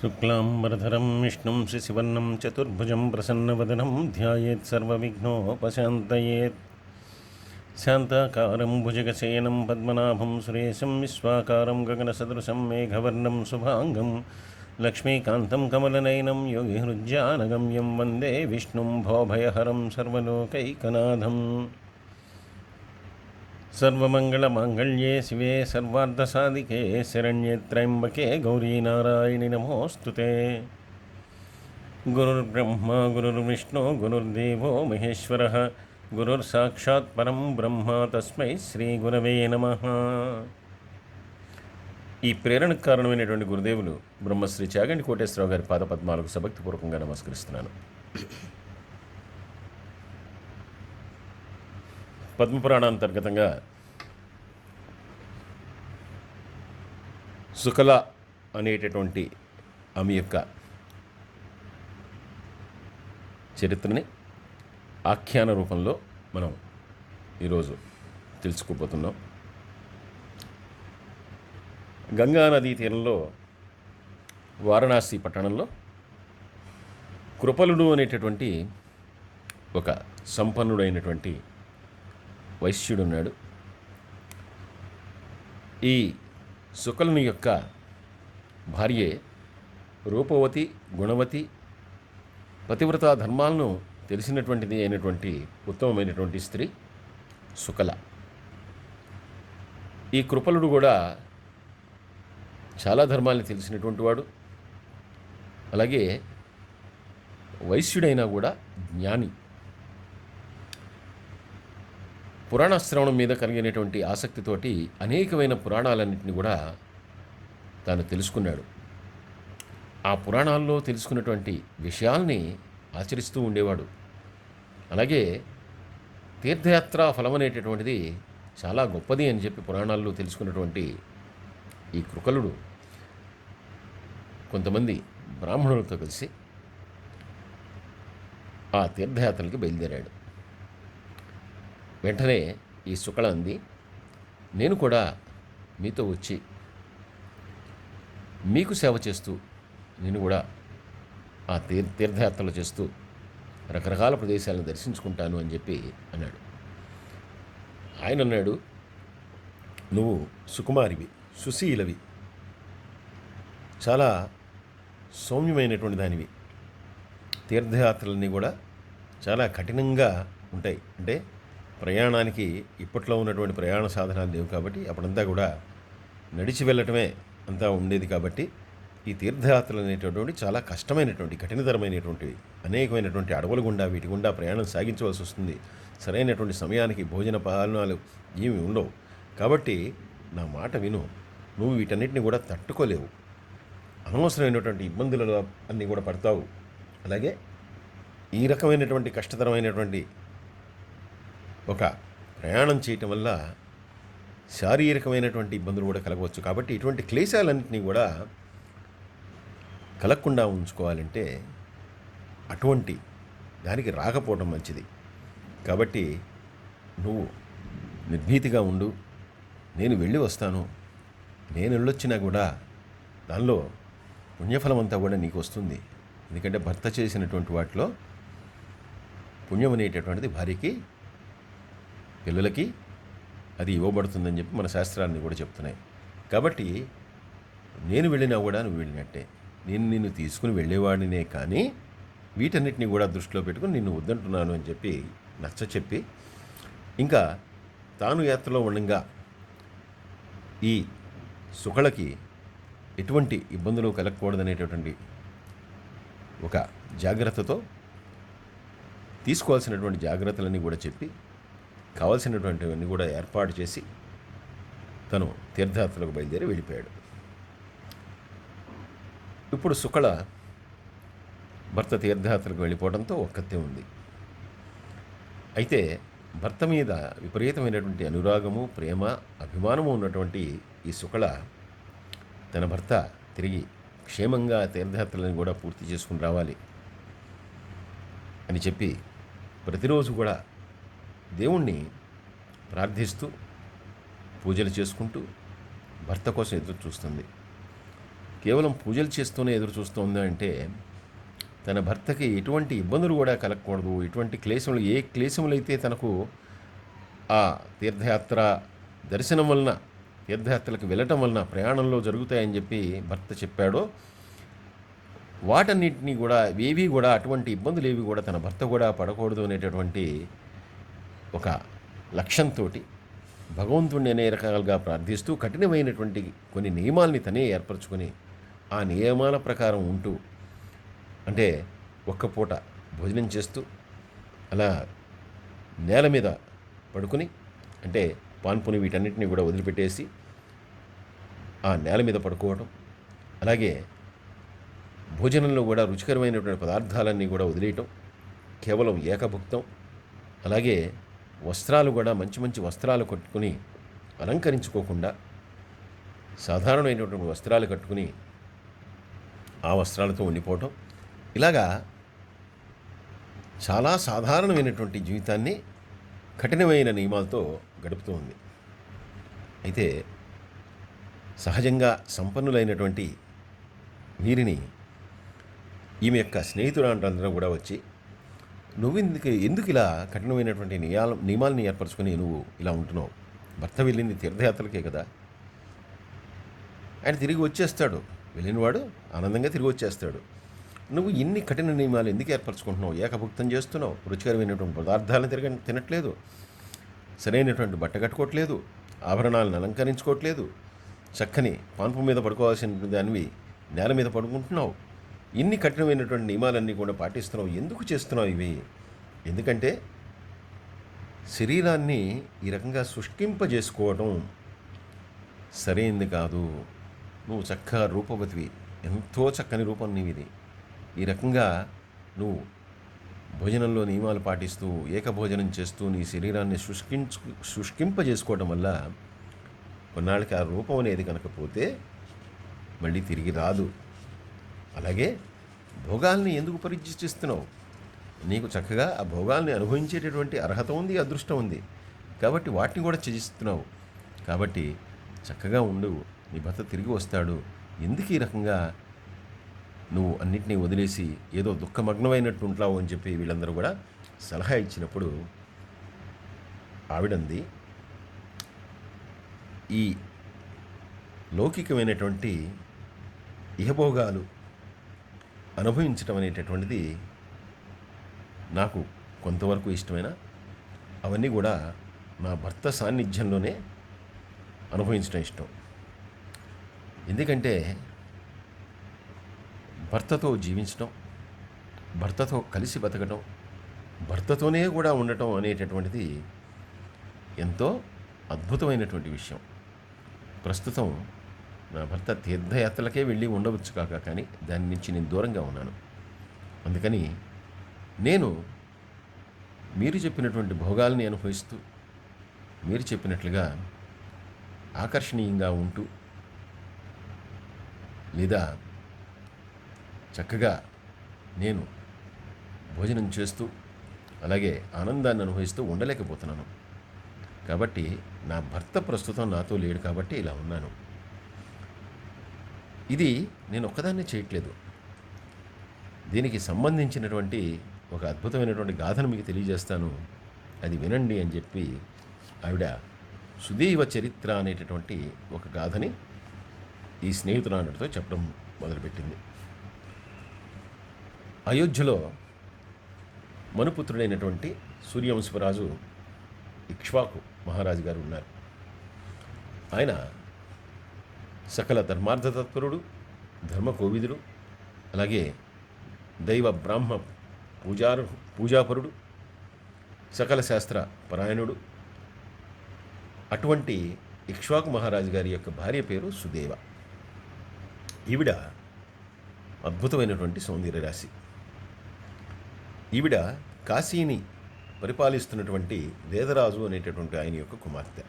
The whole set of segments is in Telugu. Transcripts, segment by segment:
शुक्लाम्बरधरं विष्णुं शशिवर्णं चतुर्भुजं प्रसन्नवदनं ध्यायेत् सर्वविघ्नोपशान्तयेत् शान्ताकारं भुजगशयनं पद्मनाभं सुरेशं विश्वाकारं गगनसदृशं मेघवर्णं शुभाङ्गं लक्ष्मीकान्तं कमलनयनं योगिहृज्यानगम्यं वन्दे विष्णुं भवभयहरं सर्वलोकैकनाथम् సర్వమంగళమాంగళ్యే శివే సర్వార్ధసాధికే శరణ్యే త్రయంబకే గౌరీ నారాయణి నమోస్తుతే. గురుర్బ్రహ్మ గురుర్విష్ణు గురుర్దేవో మహేశ్వర గురుర్సాక్షాత్ పరం బ్రహ్మ తస్మై శ్రీ గురవే నమ. ఈ ప్రేరణ కారణమైనటువంటి గురుదేవులు బ్రహ్మశ్రీ చాగంటి కోటేశ్వరరావు గారి పాదపద్మాలకు సభక్తిపూర్వకంగా నమస్కరిస్తున్నాను. పద్మపురాణాంతర్గతంగా సుకల అనేటటువంటి ఆమె యొక్క చరిత్రని ఆఖ్యాన రూపంలో మనం ఈరోజు తెలుసుకోబోతున్నాం. గంగా నదీ తీరంలో వారణాసి పట్టణంలో కృపలుడు అనేటటువంటి ఒక సంపన్నుడైనటువంటి వైశ్యుడు ఉన్నాడు ఈ శుకలుని యొక్క భార్యే రూపవతి గుణవతి పతివ్రత ధర్మాలను తెలిసినటువంటిది అయినటువంటి ఉత్తమమైనటువంటి స్త్రీ సుకల ఈ కృపలుడు కూడా చాలా ధర్మాల్ని తెలిసినటువంటి వాడు. అలాగే వైశ్యుడైనా కూడా జ్ఞాని. పురాణ శ్రవణం మీద కలిగినటువంటి ఆసక్తితోటి అనేకమైన పురాణాలన్నింటినీ కూడా తాను తెలుసుకున్నాడు. ఆ పురాణాల్లో తెలుసుకున్నటువంటి విషయాల్ని ఆచరిస్తూ ఉండేవాడు. అలాగే తీర్థయాత్ర ఫలం అనేటటువంటిది చాలా గొప్పది అని చెప్పి పురాణాల్లో తెలుసుకున్నటువంటి ఈ కృకలుడు కొంతమంది బ్రాహ్మణులతో కలిసి ఆ తీర్థయాత్రలకి బయలుదేరాడు. వెంటనే ఈ శుక్ల అంది నేను కూడా మీతో వచ్చి మీకు సేవ చేస్తూ నేను కూడా ఆ తీర్ తీర్థయాత్రలు చేస్తూ రకరకాల ప్రదేశాలను దర్శించుకుంటాను అని చెప్పి అన్నాడు. ఆయన అన్నాడు నువ్వు సుకుమారివి సుశీలవి చాలా సౌమ్యమైనటువంటి దానివి. తీర్థయాత్రలన్నీ కూడా చాలా కఠినంగా ఉంటాయి. అంటే ప్రయాణానికి ఇప్పట్లో ఉన్నటువంటి ప్రయాణ సాధనాలు లేవు కాబట్టి అప్పుడంతా కూడా నడిచి వెళ్ళటమే అంతా ఉండేది కాబట్టి ఈ తీర్థయాత్రలు అనేటటువంటి చాలా కష్టమైనటువంటి కఠినతరమైనటువంటివి అనేకమైనటువంటి అడవుల గుండా వీటి గుండా ప్రయాణం సాగించవలసి వస్తుంది. సరైనటువంటి సమయానికి భోజన పాలనాలు ఏమి ఉండవు. కాబట్టి నా మాట విను. నువ్వు వీటన్నిటిని కూడా తట్టుకోలేవు. అనవసరమైనటువంటి ఇబ్బందులలో అన్నీ కూడా పడతావు. అలాగే ఈ రకమైనటువంటి కష్టతరమైనటువంటి ఒక ప్రయాణం చేయటం వల్ల శారీరకమైనటువంటి ఇబ్బందులు కూడా కలగవచ్చు. కాబట్టి ఇటువంటి క్లేశాలన్నింటినీ కూడా కలగకుండా ఉంచుకోవాలంటే అటువంటి దానికి రాకపోవడం మంచిది. కాబట్టి నువ్వు నిర్భీతిగా ఉండు. నేను వెళ్ళి వస్తాను. నేను వెళ్ళొచ్చినా కూడా దానిలో పుణ్యఫలం అంతా కూడా నీకు వస్తుంది. ఎందుకంటే భర్త చేసినటువంటి వాటిలో పుణ్యం అనేటటువంటిది భార్యకి పిల్లలకి అది ఇవ్వబడుతుందని చెప్పి మన శాస్త్రాన్ని కూడా చెప్తున్నాయి. కాబట్టి నేను వెళ్ళినా కూడా నువ్వు వెళ్ళినట్టే. నేను నిన్ను తీసుకుని వెళ్ళేవాడినే కానీ వీటన్నిటిని కూడా దృష్టిలో పెట్టుకుని నిన్ను వద్దంటున్నాను అని చెప్పి నచ్చ చెప్పి ఇంకా తాను యాత్రలో ఉండగా ఈ సుఖలకి ఎటువంటి ఇబ్బందులు కలగకూడదనేటటువంటి ఒక జాగ్రత్తతో తీసుకోవాల్సినటువంటి జాగ్రత్తలన్నీ కూడా చెప్పి కావాల్సినటువంటివన్నీ కూడా ఏర్పాటు చేసి తను తీర్థయాత్రలకు బయలుదేరి వెళ్ళిపోయాడు. ఇప్పుడు సుకళ భర్త తీర్థయాత్రకు వెళ్ళిపోవడంతో ఒక్కతే ఉంది. అయితే భర్త మీద విపరీతమైనటువంటి అనురాగము ప్రేమ అభిమానము ఉన్నటువంటి ఈ సుకళ తన భర్త తిరిగి క్షేమంగా తీర్థయాత్రలను కూడా పూర్తి చేసుకుని రావాలి అని చెప్పి ప్రతిరోజు కూడా దేవుణ్ణి ప్రార్థిస్తూ పూజలు చేసుకుంటూ భర్త కోసం ఎదురు చూస్తుంది. కేవలం పూజలు చేస్తూనే ఎదురు చూస్తుంది అంటే తన భర్తకి ఎటువంటి ఇబ్బందులు కూడా కలగకూడదు. ఎటువంటి క్లేశములు ఏ క్లేశములు అయితే తనకు ఆ తీర్థయాత్ర దర్శనం వలన తీర్థయాత్రలకు వెళ్ళటం వలన ప్రయాణంలో జరుగుతాయని చెప్పి భర్త చెప్పాడో వాటన్నిటినీ కూడా ఏవి కూడా అటువంటి ఇబ్బందులు ఏవి కూడా తన భర్త కూడా పడకూడదు అనేటటువంటి ఒక లక్ష్యంతో భగవంతుడిని అనే రకాలుగా ప్రార్థిస్తూ కఠినమైనటువంటి కొన్ని నియమాల్ని తనే ఏర్పరచుకొని ఆ నియమాల ప్రకారం ఉంటూ అంటే ఒక్క పూట భోజనం చేస్తూ అలా నేల మీద పడుకుని అంటే పాన్పుని వీటన్నిటిని కూడా వదిలిపెట్టేసి ఆ నేల మీద పడుకోవటం అలాగే భోజనంలో కూడా రుచికరమైనటువంటి పదార్థాలన్నీ కూడా వదిలేయటం కేవలం ఏకభుక్తం అలాగే వస్త్రాలు కూడా మంచి మంచి వస్త్రాలు కట్టుకుని అలంకరించుకోకుండా సాధారణమైనటువంటి వస్త్రాలు కట్టుకుని ఆ వస్త్రాలతో ఉండిపోవటం. ఇలాగా చాలా సాధారణమైనటువంటి జీవితాన్ని కఠినమైన నియమాలతో గడుపుతూ ఉంది. అయితే సహజంగా సంపన్నులైనటువంటి వీరిని ఈమె యొక్క స్నేహితులందరూ కూడా వచ్చి నువ్వు ఎందుకు ఎందుకు ఇలా కఠినమైనటువంటి నియాల నియమాలని ఏర్పరచుకొని నువ్వు ఇలా ఉంటున్నావు? భర్త వెళ్ళింది తీర్థయాత్రలకే కదా. ఆయన తిరిగి వచ్చేస్తాడు. వెళ్ళినవాడు ఆనందంగా తిరిగి వచ్చేస్తాడు. నువ్వు ఇన్ని కఠిన నియమాలు ఎందుకు ఏర్పరచుకుంటున్నావు? ఏకభుక్తం చేస్తున్నావు. రుచికరమైనటువంటి పదార్థాలను తిరగ తినట్లేదు. సరైనటువంటి బట్ట కట్టుకోవట్లేదు. ఆభరణాలను అలంకరించుకోవట్లేదు. చక్కని పాన్పు మీద పడుకోవాల్సిన దానివి నేల మీద పడుకుంటున్నావు. ఇన్ని కఠినమైనటువంటి నియమాలన్నీ కూడా పాటిస్తున్నావు. ఎందుకు చేస్తున్నావు ఇవి? ఎందుకంటే శరీరాన్ని ఈ రకంగా శుష్కింపజేసుకోవడం సరైంది కాదు. నువ్వు చక్కగా రూపవతివి. ఎంతో చక్కని రూపం నీవిది. ఈ రకంగా నువ్వు భోజనంలో నియమాలు పాటిస్తూ ఏకభోజనం చేస్తూ నీ శరీరాన్ని శుష్కించు శుష్కింపజేసుకోవడం వల్ల కొన్నాళ్ళకి ఆ రూపం అనేది కనుకపోతే మళ్ళీ తిరిగి రాదు. అలాగే భోగాల్ని ఎందుకు పరిచిష్టిస్తున్నావు నీకు చక్కగా ఆ భోగాల్ని అనుభవించేటటువంటి అర్హత ఉంది అదృష్టం ఉంది. కాబట్టి వాటిని కూడా త్యజిస్తున్నావు. కాబట్టి చక్కగా ఉండు నీ భర్త తిరిగి వస్తాడు. ఎందుకు ఈ రకంగా నువ్వు అన్నిటినీ వదిలేసి ఏదో దుఃఖమగ్నమైనట్టు ఉంటావు అని చెప్పి వీళ్ళందరూ కూడా సలహా ఇచ్చినప్పుడు ఆవిడంది ఈ లౌకికమైనటువంటి ఇహభోగాలు అనుభవించటం అనేటటువంటిది నాకు కొంతవరకు ఇష్టమైన అవన్నీ కూడా నా భర్త సాన్నిధ్యంలోనే అనుభవించడం ఇష్టం. ఎందుకంటే భర్తతో జీవించడం భర్తతో కలిసి బతకడం భర్తతోనే కూడా ఉండటం అనేటటువంటిది ఎంతో అద్భుతమైనటువంటి విషయం. ప్రస్తుతం నా భర్త తీర్థయాత్రలకే వెళ్ళి ఉండవచ్చు కాక కానీ దాని నుంచి నేను దూరంగా ఉన్నాను. అందుకని నేను మీరు చెప్పినటువంటి భోగాల్ని అనుభవిస్తూ మీరు చెప్పినట్లుగా ఆకర్షణీయంగా ఉంటూ లేదా చక్కగా నేను భోజనం చేస్తూ అలాగే ఆనందాన్ని అనుభవిస్తూ ఉండలేకపోతున్నాను. కాబట్టి నా భర్త ప్రస్తుతం నాతో లేడు కాబట్టి ఇలా ఉన్నాను. ఇది నేను ఒక్కదాన్నే చేయట్లేదు. దీనికి సంబంధించినటువంటి ఒక అద్భుతమైనటువంటి గాథను మీకు తెలియజేస్తాను. అది వినండి అని చెప్పి ఆవిడ సుదీవ చరిత్ర అనేటటువంటి ఒక గాథని ఈ స్నేహితురానుడితో చెప్పడం మొదలుపెట్టింది. అయోధ్యలో మనుపుత్రుడైనటువంటి సూర్యవంశపరాజు ఇక్ష్వాకు మహారాజు గారు ఉన్నారు. ఆయన సకల ధర్మార్థ తత్పరుడు ధర్మకోవిదుడు అలాగే దైవ బ్రాహ్మ పూజారు పూజాపరుడు సకల శాస్త్ర పరాయణుడు. అటువంటి ఇక్ష్వాకు మహారాజు గారి యొక్క భార్య పేరు సుదేవ. ఈవిడ అద్భుతమైనటువంటి సౌందర్య రాశి. ఈవిడ కాశీని పరిపాలిస్తున్నటువంటి వేదరాజు అనేటటువంటి ఆయన యొక్క కుమార్తె.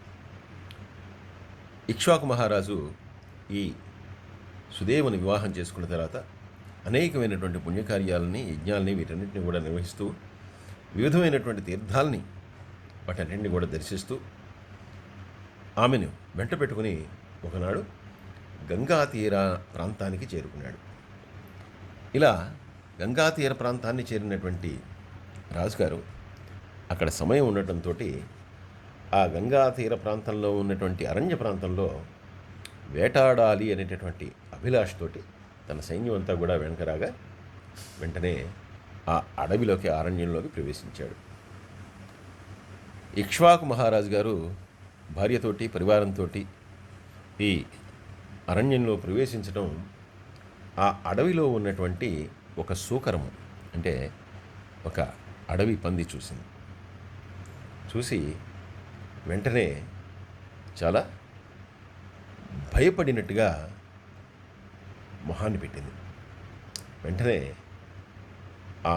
ఇక్ష్వాకు మహారాజు ఈ సుదేవుని వివాహం చేసుకున్న తర్వాత అనేకమైనటువంటి పుణ్యకార్యాలని యజ్ఞాలని వీటన్నిటిని కూడా నిర్వహిస్తూ వివిధమైనటువంటి తీర్థాలని వాటన్నింటిని కూడా దర్శిస్తూ ఆమెను వెంట పెట్టుకుని ఒకనాడు గంగా తీర ప్రాంతానికి చేరుకున్నాడు. ఇలా గంగా తీర ప్రాంతాన్ని చేరినటువంటి రాజుగారు అక్కడ సమయం ఉండటంతో ఆ గంగా తీర ప్రాంతంలో ఉన్నటువంటి అరణ్య ప్రాంతంలో వేటాడాలి అనేటటువంటి అభిలాషతోటి తన సైన్యం అంతా కూడా వెనకరాగా వెంటనే ఆ అడవిలోకి అరణ్యంలోకి ప్రవేశించాడు. ఇక్ష్వాకు మహారాజు గారు భార్యతోటి పరివారంతో ఈ అరణ్యంలో ప్రవేశించడం ఆ అడవిలో ఉన్నటువంటి ఒక సూకరము అంటే ఒక అడవి పంది చూసింది. చూసి వెంటనే చాలా భయపడినట్టుగా మొహాన్ని పెట్టింది. వెంటనే ఆ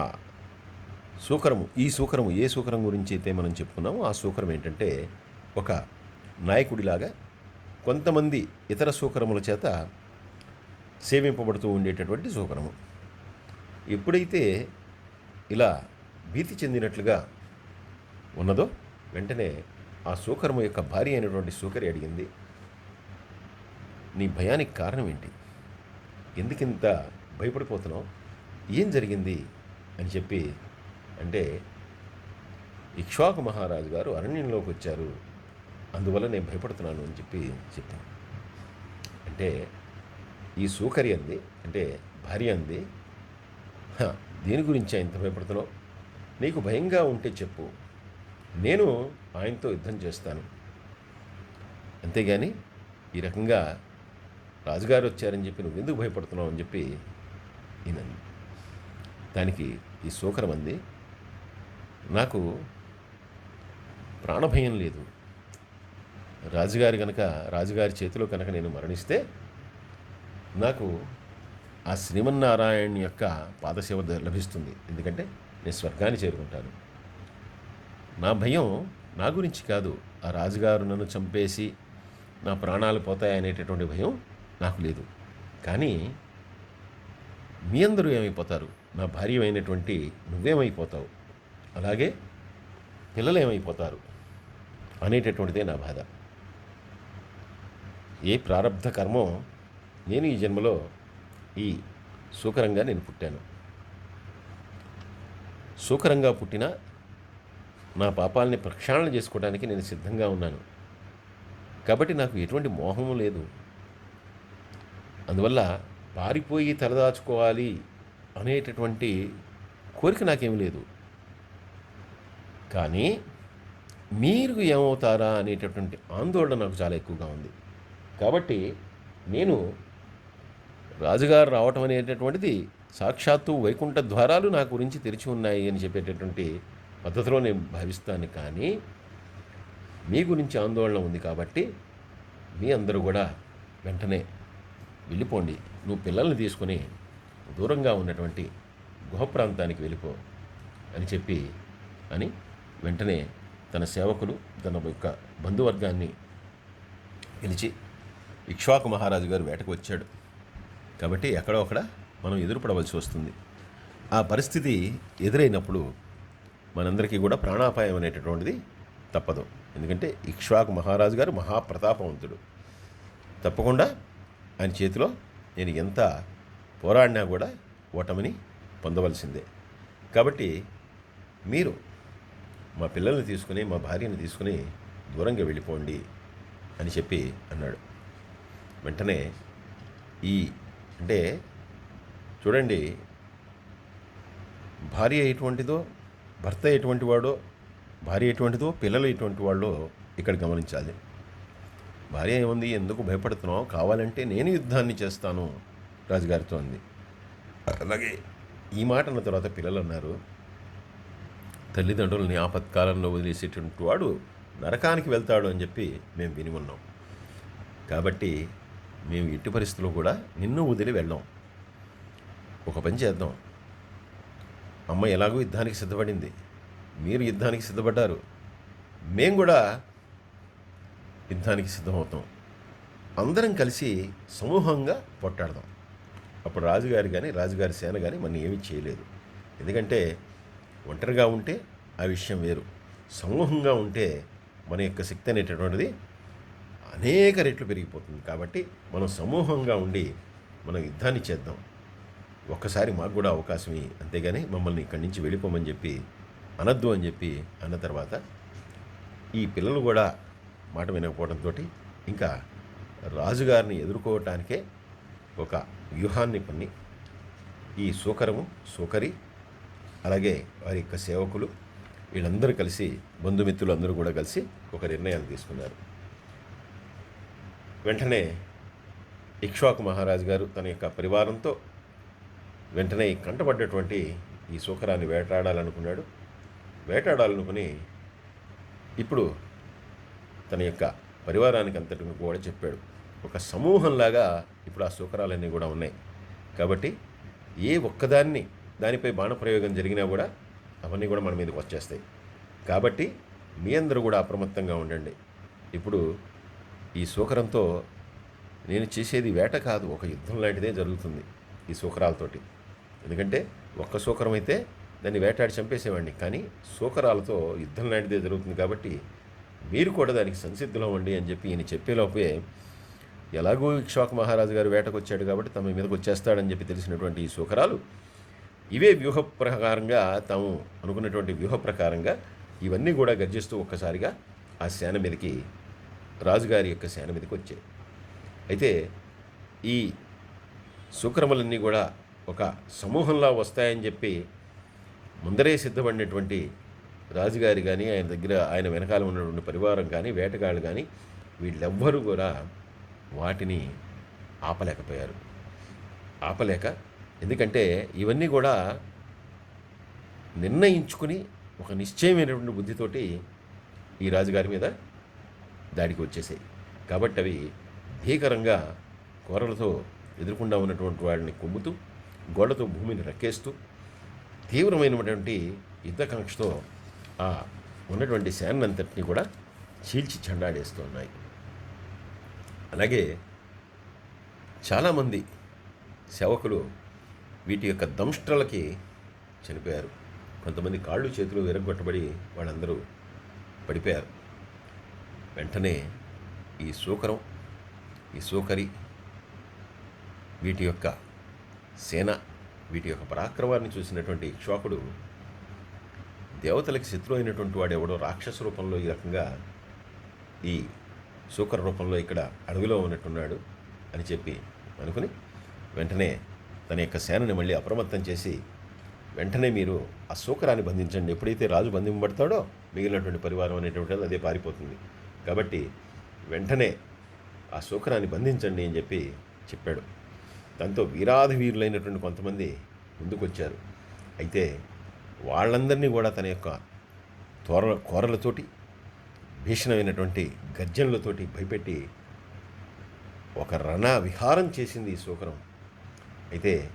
సూకరము ఈ సూకరము ఏ సూకరం గురించి అయితే మనం చెప్పుకున్నామో ఆ సూకరం ఏంటంటే ఒక నాయకుడిలాగా కొంతమంది ఇతర సూకరముల చేత సేవింపబడుతూ ఉండేటటువంటి సూకరము. ఎప్పుడైతే ఇలా భీతి చెందినట్లుగా ఉన్నదో వెంటనే ఆ సూకరము యొక్క భార్య అయినటువంటి సూకరి అడిగింది నీ భయానికి కారణం ఏంటి? ఎందుకింత భయపడిపోతున్నావు? ఏం జరిగింది? అని చెప్పి అంటే ఇక్ష్వాకు మహారాజు గారు అరణ్యంలోకి వచ్చారు. అందువల్ల నేను భయపడుతున్నాను అని చెప్పి చెప్పాను అంటే ఈ సూకరి అంది అంటే భార్య అంది దేని గురించి ఇంత భయపడుతున్నావు? నీకు భయంగా ఉంటే చెప్పు. నేను ఆయనతో యుద్ధం చేస్తాను. అంతేగాని ఈ రకంగా రాజుగారు వచ్చారని చెప్పి నువ్వు ఎందుకు భయపడుతున్నావు అని చెప్పి ఈయనంది దానికి ఈ సూకరం అంది నాకు ప్రాణభయం లేదు. రాజుగారి కనుక రాజుగారి చేతిలో కనుక నేను మరణిస్తే నాకు ఆ శ్రీమన్నారాయణ యొక్క పాదసేవ లభిస్తుంది. ఎందుకంటే నేను స్వర్గాన్ని చేరుకుంటాను. నా భయం నా గురించి కాదు. ఆ రాజుగారు నన్ను చంపేసి నా ప్రాణాలు పోతాయనేటటువంటి భయం నాకు లేదు. కానీ మీ అందరూ ఏమైపోతారు? నా భార్య అయినటువంటి నువ్వేమైపోతావు? అలాగే పిల్లలు ఏమైపోతారు? అనేటటువంటిదే నా బాధ. ఏ ప్రారంధ కర్మో నేను ఈ జన్మలో ఈ సూకరంగా నేను పుట్టాను. సూకరంగా పుట్టిన నా పాపాలని ప్రక్షాళన చేసుకోవడానికి నేను సిద్ధంగా ఉన్నాను. కాబట్టి నాకు ఎటువంటి మోహము లేదు. అందువల్ల పారిపోయి తలదాచుకోవాలి అనేటటువంటి కోరిక నాకేమి లేదు. కానీ మీరు ఏమవుతారా అనేటటువంటి ఆందోళన నాకు చాలా ఎక్కువగా ఉంది. కాబట్టి నేను రాజుగారు రావటం అనేటటువంటిది సాక్షాత్తు వైకుంఠ ద్వారాలు నా గురించి తెరిచి ఉన్నాయి అని చెప్పేటటువంటి పద్ధతిలో నేను భావిస్తాను. కానీ మీ గురించి ఆందోళన ఉంది కాబట్టి మీ అందరూ కూడా వెంటనే వెళ్ళిపోండి. నువ్వు పిల్లల్ని తీసుకొని దూరంగా ఉన్నటువంటి గుహ ప్రాంతానికి వెళ్ళిపో అని చెప్పి అని వెంటనే తన సేవకులు తన యొక్క బంధువర్గాన్ని పిలిచి ఇక్ష్వాకు మహారాజు గారు వేటకు వచ్చాడు. కాబట్టి ఎక్కడో అక్కడ మనం ఎదురుపడవలసి వస్తుంది. ఆ పరిస్థితి ఎదురైనప్పుడు మనందరికీ కూడా ప్రాణాపాయం అనేటటువంటిది తప్పదు. ఎందుకంటే ఇక్ష్వాకు మహారాజు గారు మహాప్రతాపవంతుడు. తప్పకుండా ఆయన చేతిలో నేను ఎంత పోరాడినా కూడా ఓటమిని పొందవలసిందే. కాబట్టి మీరు మా పిల్లల్ని తీసుకుని మా భార్యని తీసుకుని దూరంగా వెళ్ళిపోండి అని చెప్పి అన్నాడు. వెంటనే ఈ అంటే చూడండి భార్య ఎటువంటిదో భర్త ఎటువంటి వాడో భార్య ఎటువంటిదో పిల్లలు ఎటువంటి వాళ్ళో ఇక్కడ గమనించాలి. భార్య ఏముంది? ఎందుకు భయపడుతున్నావు? కావాలంటే నేను యుద్ధాన్ని చేస్తాను రాజుగారితో అంది. అలాగే ఈ మాట అన్న తర్వాత పిల్లలు అన్నారు తల్లిదండ్రులని ఆపత్కాలంలో వదిలేసేటువంటి వాడు నరకానికి వెళ్తాడు అని చెప్పి మేము విని ఉన్నాం. కాబట్టి మేము ఎట్టి పరిస్థితుల్లో కూడా నిన్ను వదిలి వెళ్ళాం. ఒక పని చేద్దాం. అమ్మ ఎలాగో యుద్ధానికి సిద్ధపడింది. మీరు యుద్ధానికి సిద్ధపడ్డారు. మేము కూడా యుద్ధానికి సిద్ధమవుతాం. అందరం కలిసి సమూహంగా పొట్టాడదాం అప్పుడు రాజుగారి కానీ రాజుగారి సేన కానీ మన ఏమీ చేయలేదు. ఎందుకంటే ఒంటరిగా ఉంటే ఆ విషయం వేరు. సమూహంగా ఉంటే మన యొక్క శక్తి అనేటటువంటిది అనేక రెట్లు పెరిగిపోతుంది. కాబట్టి మనం సమూహంగా ఉండి మనం యుద్ధాన్ని చేద్దాం. ఒక్కసారి మాకు కూడా అవకాశం అంతేగాని మమ్మల్ని ఇక్కడి నుంచి వెళ్ళిపోమని చెప్పి అనద్దు అని చెప్పి అన్న తర్వాత ఈ పిల్లలు కూడా మాట వినకపోవడంతో ఇంకా రాజుగారిని ఎదుర్కోవటానికే ఒక వ్యూహాన్ని పన్ని ఈ సూకరము సూకరి అలాగే వారి యొక్క సేవకులు వీళ్ళందరూ కలిసి బంధుమిత్రులు అందరూ కూడా కలిసి ఒక నిర్ణయాన్ని తీసుకున్నారు. వెంటనే ఇక్ష్వాకు మహారాజు గారు తన యొక్క పరివారంతో వెంటనే కంటపడ్డటువంటి ఈ సూకరాన్ని వేటాడాలనుకున్నాడు. వేటాడాలనుకుని ఇప్పుడు తన యొక్క పరివారానికి అంతటిని కూడా చెప్పాడు. ఒక సమూహంలాగా ఇప్పుడు ఆ సూకరాలన్నీ కూడా ఉన్నాయి. కాబట్టి ఏ ఒక్కదాన్ని దానిపై బాణప్రయోగం జరిగినా కూడా అవన్నీ కూడా మన మీదకి వచ్చేస్తాయి. కాబట్టి మీ అందరూ కూడా అప్రమత్తంగా ఉండండి. ఇప్పుడు ఈ సూకరంతో నేను చేసేది వేట కాదు ఒక యుద్ధం లాంటిదే జరుగుతుంది ఈ సూకరాలతోటి. ఎందుకంటే ఒక్క సూకరం అయితే దాన్ని వేటాడి చంపేసేవాడిని. కానీ సూకరాలతో యుద్ధం లాంటిదే జరుగుతుంది కాబట్టి మీరు కూడా దానికి సంసిద్ధులం అండి అని చెప్పి ఈయన చెప్పేలోపే ఎలాగో ఇక్ష్వాకు మహారాజు గారు వేటకు వచ్చాడు కాబట్టి తమ మీదకు వచ్చేస్తాడని చెప్పి తెలిసినటువంటి ఈ సూకరాలు ఇవే వ్యూహ ప్రకారంగా తాము అనుకున్నటువంటి వ్యూహ ప్రకారంగా ఇవన్నీ కూడా గర్జిస్తూ ఒక్కసారిగా ఆ సేన మీదకి రాజుగారి యొక్క సేన మీదకి వచ్చాయి. అయితే ఈ సూక్రములన్నీ కూడా ఒక సమూహంలో వస్తాయని చెప్పి ముందరే సిద్ధపడినటువంటి రాజుగారి కానీ ఆయన దగ్గర ఆయన వెనకాల ఉన్నటువంటి పరివారం కానీ వేటగాళ్ళు కానీ వీళ్ళెవ్వరూ కూడా వాటిని ఆపలేకపోయారు. ఆపలేక ఎందుకంటే ఇవన్నీ కూడా నిర్ణయించుకుని ఒక నిశ్చయమైనటువంటి బుద్ధితోటి ఈ రాజుగారి మీద దాడికి వచ్చేసాయి. కాబట్టి అవి భీకరంగా కూరలతో ఎదుర్కొండా ఉన్నటువంటి వాడిని కొమ్ముతూ గోడతో భూమిని రక్కేస్తూ తీవ్రమైనటువంటి యుద్ధకాంక్షతో ఆ ఉన్నటువంటి శానంతటిని కూడా చీల్చి చెండాడేస్తూ ఉన్నాయి అలాగే చాలామంది సేవకులు వీటి యొక్క దంష్ట్రలకి చనిపోయారు. కొంతమంది కాళ్ళు చేతులు విరగొట్టబడి వాళ్ళందరూ పడిపోయారు. వెంటనే ఈ సూకరం ఈ సూకరి వీటి యొక్క సేన వీటి యొక్క పరాక్రమాన్ని చూసినటువంటి ఇక్ష్వాకుడు దేవతలకి శత్రువు అయినటువంటి వాడు ఎవడో రాక్షస రూపంలో ఈ రకంగా ఈ శూకర రూపంలో ఇక్కడ అడవిలో ఉన్నట్టున్నాడు అని చెప్పి అనుకుని వెంటనే తన యొక్క సేనని మళ్ళీ అప్రమత్తం చేసి వెంటనే మీరు ఆ శూకరాన్ని బంధించండి. ఎప్పుడైతే రాజు బంధింపబడతాడో మిగిలినటువంటి పరివారం అనేటువంటిది అదే పారిపోతుంది. కాబట్టి వెంటనే ఆ శూకరాన్ని బంధించండి అని చెప్పి చెప్పాడు. దాంతో వీరాధి వీరులైనటువంటి కొంతమంది ముందుకొచ్చారు. అయితే వాళ్ళందరినీ కూడా తన యొక్క తోర కోరలతోటి భీషణమైనటువంటి గర్జనలతోటి భయపెట్టి ఒక రణ విహారం చేసింది ఈ శూకరం అయితే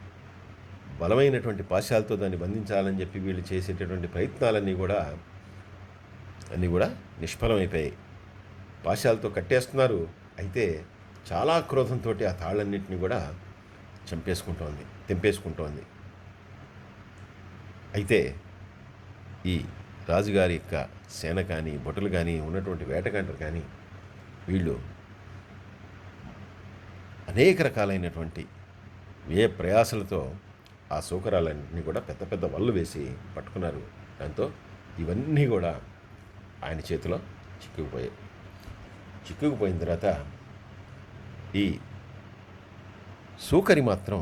బలమైనటువంటి పాశాలతో దాన్ని బంధించాలని చెప్పి వీళ్ళు చేసేటటువంటి ప్రయత్నాలన్నీ కూడా అన్నీ కూడా నిష్ఫలమైపోయాయి. పాశాలతో కట్టేస్తున్నారు. అయితే చాలా క్రోధంతో ఆ తాళ్ళన్నింటినీ కూడా చంపేసుకుంటోంది తెంపేసుకుంటోంది. అయితే ఈ రాజుగారి యొక్క సేన కానీ భటులు కానీ ఉన్నటువంటి వేటగాంటలు కానీ వీళ్ళు అనేక రకాలైనటువంటి వ్యయ ప్రయాసలతో ఆ సూకరాలన్నీ కూడా పెద్ద పెద్ద వల్లు వేసి పట్టుకున్నారు. దాంతో ఇవన్నీ కూడా ఆయన చేతిలో చిక్కుకుపోయాయి. చిక్కుకుపోయిన తర్వాత ఈ సూకరి మాత్రం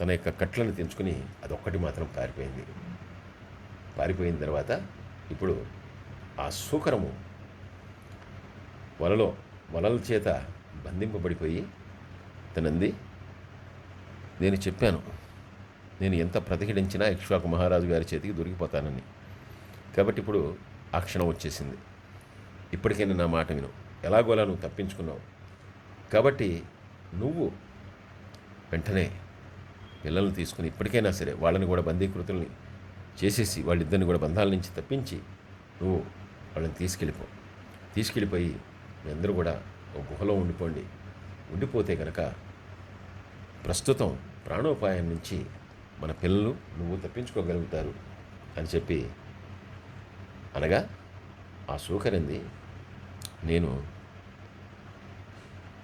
తన యొక్క కట్లను తెంచుకుని అదొక్కటి మాత్రం పారిపోయింది. పారిపోయిన తర్వాత ఇప్పుడు ఆ సూకరము వలలో వలల చేత బంధింపబడిపోయి తనంది. నేను చెప్పాను నేను ఎంత ప్రతిఘటించినా ఇక్ష్వాకు మహారాజు గారి చేతికి దొరికిపోతానని. కాబట్టి ఇప్పుడు ఆ క్షణం వచ్చేసింది. ఇప్పటికైనా నా మాట విను. ఎలాగోలా నువ్వు తప్పించుకున్నావు. కాబట్టి నువ్వు వెంటనే పిల్లల్ని తీసుకుని ఇప్పటికైనా సరే వాళ్ళని కూడా బందీకృతుల్ని చేసేసి వాళ్ళిద్దరిని కూడా బంధాల నుంచి తప్పించి నువ్వు వాళ్ళని తీసుకెళ్ళిపో. తీసుకెళ్ళిపోయి మీ అందరూ కూడా ఒక గుహలో ఉండిపోండి. ఉండిపోతే కనుక ప్రస్తుతం ప్రాణోపాయం నుంచి మన పిల్లలు నువ్వు తప్పించుకోగలుగుతారు అని చెప్పి అనగా ఆ సూకరింది. నేను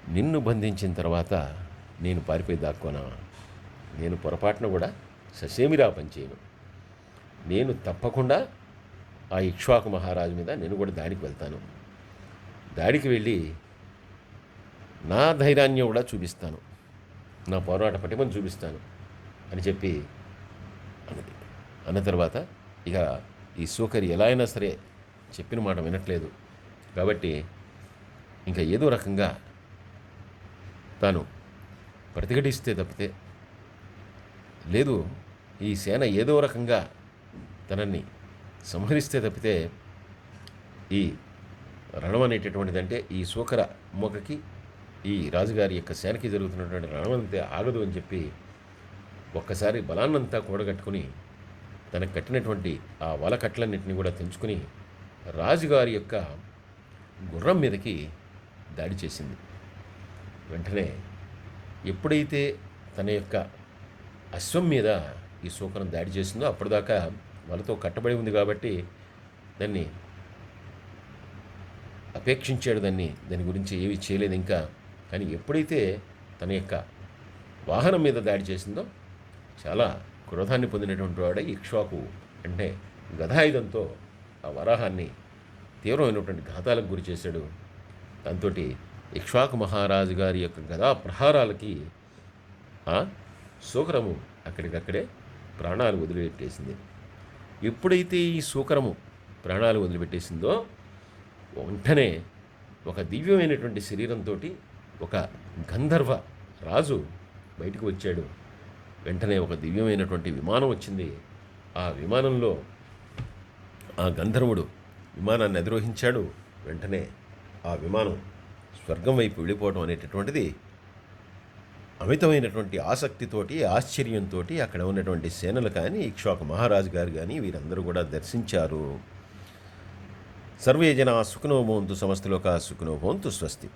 నిన్ను బంధించిన తర్వాత నేను పారిపోయి దాక్కోనా నేను పొరపాటున కూడా ససేమిరా పనిచేయను నేను తప్పకుండా ఆ ఇక్ష్వాకు మహారాజు మీద నేను కూడా దాడికి వెళ్తాను. దాడికి వెళ్ళి నా ధైర్యాన్ని కూడా చూపిస్తాను. నా పోరాట పటిమను చూపిస్తాను అని చెప్పి అన్నది. అన్న తర్వాత ఇక ఈ సూకరి ఎలా అయినా సరే చెప్పిన మాట వినట్లేదు. కాబట్టి ఇంకా ఏదో రకంగా తాను ప్రతిఘటిస్తే తప్పితే లేదు ఈ సేన ఏదో రకంగా తనని సంహరిస్తే తప్పితే ఈ రణం అనేటటువంటిది అంటే ఈ సూకర మొగకి ఈ రాజుగారి యొక్క సేనకి జరుగుతున్నటువంటి రణం అంతే ఆగదు అని చెప్పి ఒక్కసారి బలాన్నంతా కూడగట్టుకుని తనకు కట్టినటువంటి ఆ వలకట్లన్నింటినీ కూడా తెంచుకుని రాజుగారి యొక్క గుర్రం మీదకి దాడి చేసింది. వెంటనే ఎప్పుడైతే తన యొక్క అశ్వం మీద ఈ శూకరం దాడి చేసిందో అప్పటిదాకా వాళ్ళతో కట్టబడి ఉంది కాబట్టి దాన్ని అపేక్షించాడు. దాన్ని దాని గురించి ఏమీ చేయలేదు ఇంకా. కానీ ఎప్పుడైతే తన యొక్క వాహనం మీద దాడి చేసిందో చాలా క్రోధాన్ని పొందినటువంటి వాడే ఇక్ష్వాకు అంటే గదాయుధంతో ఆ వరాహాన్ని తీవ్రమైనటువంటి ఘాతాలకు గురి చేశాడు. దాంతో ఇక్ష్వాకు మహారాజు గారి యొక్క గదా ప్రహారాలకి శూకరము అక్కడికక్కడే ప్రాణాలు వదిలిపెట్టేసింది. ఎప్పుడైతే ఈ శూకరము ప్రాణాలు వదిలిపెట్టేసిందో వెంటనే ఒక దివ్యమైనటువంటి శరీరంతో ఒక గంధర్వ రాజు బయటకు వచ్చాడు. వెంటనే ఒక దివ్యమైనటువంటి విమానం వచ్చింది. ఆ విమానంలో ఆ గంధర్వుడు విమానాన్ని అధిరోహించాడు. వెంటనే ఆ విమానం స్వర్గం వైపు వెళ్ళిపోవడం అనేటటువంటిది అమితమైనటువంటి ఆసక్తితోటి ఆశ్చర్యంతో అక్కడ ఉన్నటువంటి సేనలు కానీ ఇక్ష్వాకు మహారాజు గారు కానీ వీరందరూ కూడా దర్శించారు. సర్వే జన సుఖనోభవంతు సమస్తలోక సుఖనో స్వస్తి.